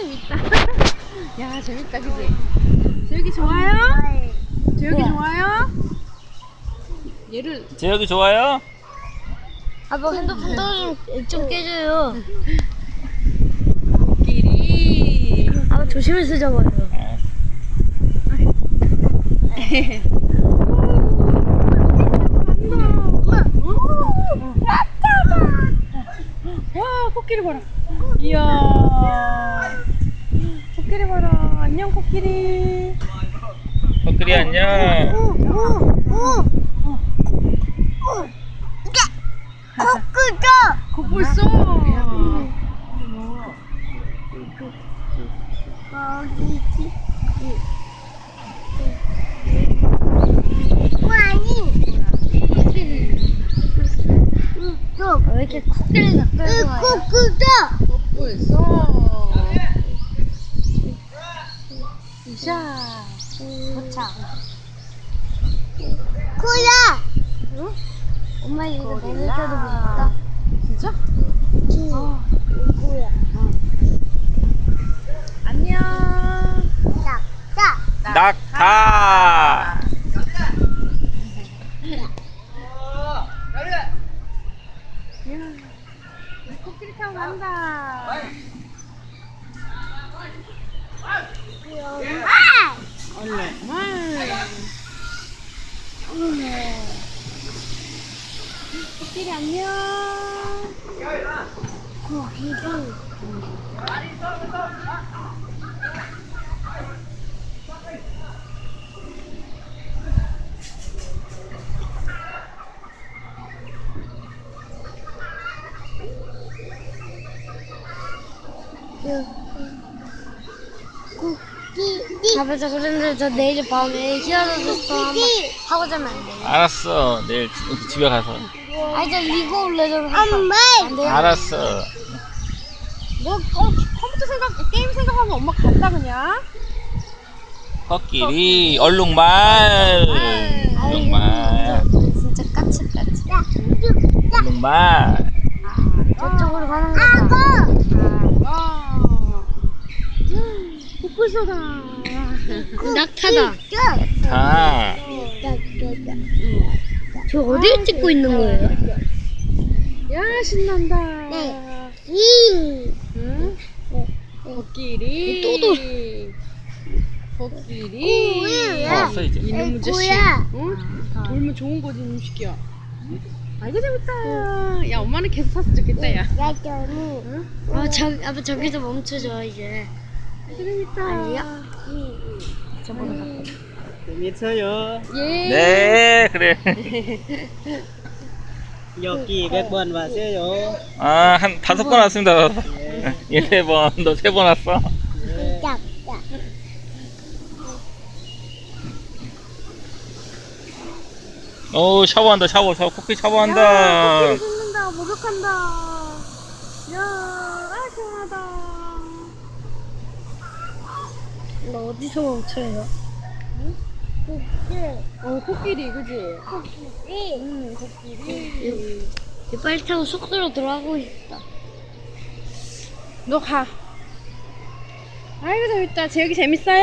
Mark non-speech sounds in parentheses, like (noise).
재밌다. 야, 재밌다, 그지? 재욱이 좋아요? 재욱이 좋아요? 얘를 재혁이 좋아요? 아빠 핸드폰 떨어지면 좀 깨져요. 끼리. 아빠 조심해서 잡아요. 와, 코끼리 봐라. 이야. 코끼리 봐라. 안녕, 코끼리. 코끼리 안녕. 코끼다. 거 벌써. 고양이. 왜 이렇게 코끼리가 끌고 와요? 코끼다. 거 벌써. 자. 도착. 코야. 응? 엄마 이거 내밀어도 보니까. 진짜? 어. 코야. 안녕. 딱, 딱. 낙타. 우리 코끼리 타고 간다. 아! 얼른. 코끼리 안녕. 고기를. 고 기. 아빠 저 그런데 저 내일 밤에 히어로즈 한번 하고 자면 안 돼요? 알았어. 내일 집에 가서. 아니 저 리그 올레저로 엄마 안 돼요? 알았어. 너 어, 컴퓨터 생각, 게임 생각하면 엄마 간다 그냥. 코끼리 얼룩말. 얼룩말. 진짜 까칠까칠 얼룩말. 저쪽으로 가는 거다 아. 코뿔소다. 낙타다 다. 저 어디를 찍고 있는 거예요? 야 신난다. 네. 이 응? 코끼리. 또도. 코끼리. 왔어 이제. 이놈 자식. 꼬야. 응? 돌면 좋은 거지 이놈 새끼야. 아이고 재밌다. 야 엄마는 계속 탔으면 좋겠다 야. 아, 저, 아빠 저기서 멈춰줘 이제 재밌다. 아니 야? 재밌어요. 예. 네 그래. (laughs) 여기 몇번 왔어요. 아 한 다섯 번 왔습니다. 얘세 번. 너 세 번 왔어. 네. 야, 야. 오 샤워한다 샤워 샤워 코끼리 샤워한다. 야, 코끼리 짖는다. 목욕한다. 야, 아 시원하다. 너 어디서 멈춰요? 어 코끼리 그지? 코끼리 응 코끼리. 빨리 타고 숙소로 돌아가고 싶다 너 가. 아이고 재밌다. 재욱이 재밌어요?